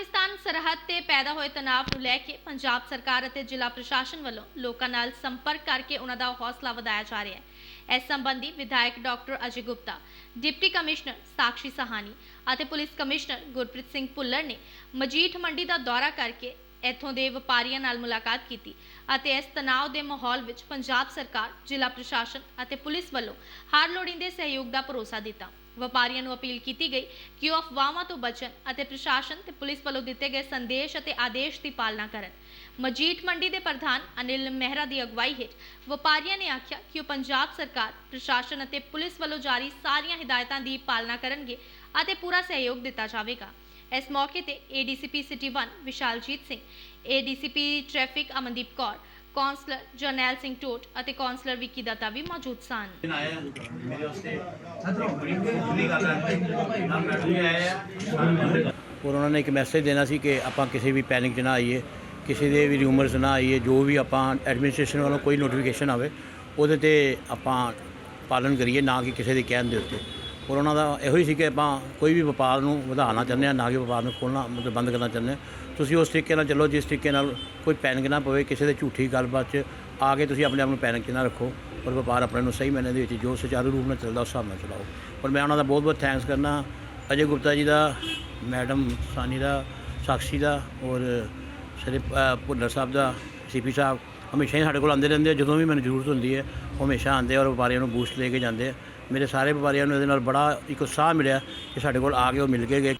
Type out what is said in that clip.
ਪਾਕਿਸਤਾਨ ਸਰਹੱਦ ਤੇ ਪੈਦਾ ਹੋਏ ਤਣਾਅ ਨੂੰ ਲੈ ਕੇ ਪੰਜਾਬ ਸਰਕਾਰ ਅਤੇ ਜ਼ਿਲ੍ਹਾ ਪ੍ਰਸ਼ਾਸਨ ਵੱਲੋਂ ਲੋਕਾਂ ਨਾਲ ਸੰਪਰਕ ਕਰਕੇ ਉਹਨਾਂ ਦਾ ਹੌਸਲਾ ਵਧਾਇਆ ਜਾ ਰਿਹਾ ਹੈ। ਇਸ ਸੰਬੰਧੀ ਵਿਧਾਇਕ doctor Ajay Gupta, deputy commissioner Sakshi Sawhney ਅਤੇ ਪੁਲਿਸ ਕਮਿਸ਼ਨਰ ਗੁਰਪ੍ਰੀਤ ਸਿੰਘ ਭੁੱਲਰ ਨੇ ਮਜੀਠ ਮੰਡੀ ਦਾ ਦੌਰਾ ਕਰਕੇ ਇੱਥੋਂ ਦੇ ਵਪਾਰੀਆਂ ਨਾਲ ਮੁਲਾਕਾਤ ਕੀਤੀ ਅਤੇ ਇਸ ਤਣਾਅ ਦੇ ਮਾਹੌਲ ਵਿੱਚ ਪੰਜਾਬ ਸਰਕਾਰ, ਜ਼ਿਲ੍ਹਾ ਪ੍ਰਸ਼ਾਸਨ ਅਤੇ ਪੁਲਿਸ ਵੱਲੋਂ ਹਰ ਲੋੜੀਂਦੇ ਸਹਿਯੋਗ ਦਾ ਭਰੋਸਾ ਦਿੱਤਾ। ਵਪਾਰੀਆਂ ਨੂੰ ਅਪੀਲ ਕੀਤੀ ਗਈ ਕਿ ਉਹ ਅਫਵਾਹਾਂ ਤੋਂ ਬਚਣ ਅਤੇ ਪ੍ਰਸ਼ਾਸਨ ਤੇ ਪੁਲਿਸ ਵੱਲੋਂ ਦਿੱਤੇ ਗਏ ਸੰਦੇਸ਼ ਅਤੇ ਆਦੇਸ਼ ਦੀ ਪਾਲਣਾ ਕਰਨ। ਮਜੀਠ ਮੰਡੀ ਦੇ ਪ੍ਰਧਾਨ ਅਨਿਲ ਮਹਿਰਾ ਦੀ ਅਗਵਾਈ ਹੇਠ ਵਪਾਰੀਆਂ ਨੇ ਆਖਿਆ ਕਿ ਉਹ ਪੰਜਾਬ ਸਰਕਾਰ, ਪ੍ਰਸ਼ਾਸਨ ਅਤੇ ਪੁਲਿਸ ਵੱਲੋਂ ਜਾਰੀ ਸਾਰੀਆਂ ਹਦਾਇਤਾਂ ਦੀ ਪਾਲਣਾ ਕਰਨਗੇ ਅਤੇ ਪੂਰਾ ਸਹਿਯੋਗ ਦਿੱਤਾ ਜਾਵੇਗਾ। ਇਸ ਮੌਕੇ ਤੇ ADCP city 1 Vishaljit Singh ADCP traffic Amandeep Kaur councillor Jarnail Singh Tot ਅਤੇ ਕੌਂਸਲਰ ਵਿੱਕੀ ਦੱਤਾ ਵੀ ਮੌਜੂਦ ਸਨ। ਔਰ ਉਹਨਾਂ ਨੇ ਇੱਕ ਮੈਸੇਜ ਦੇਣਾ ਸੀ ਕਿ ਆਪਾਂ ਕਿਸੇ ਵੀ ਪੈਨਿਕ 'ਚ ਨਾ ਆਈਏ ਕਿਸੇ ਦੇ ਵੀ ਰਿਊਮਰਸ ਨਾ ਆਈਏ ਜੋ ਵੀ ਆਪਾਂ ਐਡਮਿਨਿਸਟ੍ਰੇਸ਼ਨ ਵੱਲੋਂ ਕੋਈ ਨੋਟੀਫਿਕੇਸ਼ਨ ਆਵੇ ਉਹਦੇ ਤੇ ਆਪਾਂ ਪਾਲਣ ਕਰੀਏ ਨਾ ਕਿ ਕਿਸੇ ਦੇ ਕਹਿਣ ਦੇ ਉੱਤੇ। ਔਰ ਉਹਨਾਂ ਦਾ ਇਹੋ ਹੀ ਸੀ ਕਿ ਆਪਾਂ ਕੋਈ ਵੀ ਵਪਾਰ ਨੂੰ ਵਧਾਉਣਾ ਚਾਹੁੰਦੇ ਆ ਨਾ ਕਿ ਵਪਾਰ ਨੂੰ ਖੋਲ੍ਹਣਾ ਮਤਲਬ ਬੰਦ ਕਰਨਾ ਚਾਹੁੰਦੇ ਹਾਂ। ਤੁਸੀਂ ਉਸ ਤਰੀਕੇ ਨਾਲ ਚੱਲੋ, ਜਿਸ ਤਰੀਕੇ ਨਾਲ ਕੋਈ ਪੈਨਿਕ ਨਾ ਪਵੇ, ਕਿਸੇ ਦੇ ਝੂਠੀ ਗੱਲਬਾਤ 'ਚ ਆ ਕੇ ਤੁਸੀਂ ਆਪਣੇ ਆਪ ਨੂੰ ਪੈਨਿਕ 'ਚ ਨਾ ਰੱਖੋ ਔਰ ਵਪਾਰ ਆਪਣੇ ਨੂੰ ਸਹੀ ਮੈਨੇ ਦੇ ਵਿੱਚ ਜੋ ਸੁਚਾਰੂ ਰੂਪ ਨਾਲ ਚੱਲਦਾ, ਉਸ ਹਿਸਾਬ ਨਾਲ ਚਲਾਓ। ਔਰ ਮੈਂ ਉਹਨਾਂ ਦਾ ਬਹੁਤ ਬਹੁਤ ਥੈਂਕਸ ਕਰਨਾ। ਅਜੇ ਗੁਪਤਾ ਜੀ ਦਾ, ਮੈਡਮ ਸਾਨੀ ਦਾ, ਸਾਕਸ਼ੀ ਦਾ ਔਰ ਸ੍ਰੀ ਭੁੱਲਰ ਸਾਹਿਬ ਦਾ, ਸੀਪੀ ਸਾਹਿਬ ਹਮੇਸ਼ਾ ਹੀ ਸਾਡੇ ਕੋਲ ਆਉਂਦੇ ਰਹਿੰਦੇ ਆ। ਜਦੋਂ ਵੀ ਮੈਨੂੰ ਜ਼ਰੂਰਤ ਹੁੰਦੀ ਹੈ, ਉਹ ਹਮੇਸ਼ਾ ਆਉਂਦੇ ਆ ਔਰ ਵਪਾਰੀਆਂ ਨੂੰ ਬੂਸਟ ਲੈ ਕੇ ਜਾਂਦੇ ਆ। ਮੇਰੇ ਸਾਰੇ ਵਪਾਰੀਆਂ ਨੂੰ ਇਹਦੇ ਨਾਲ ਬੜਾ ਇੱਕ ਉਤਸ਼ਾਹ ਮਿਲਿਆ ਕਿ ਸਾਡੇ ਕੋਲ ਆ ਕੇ ਉਹ ਮਿਲ ਕੇ ਗਏ।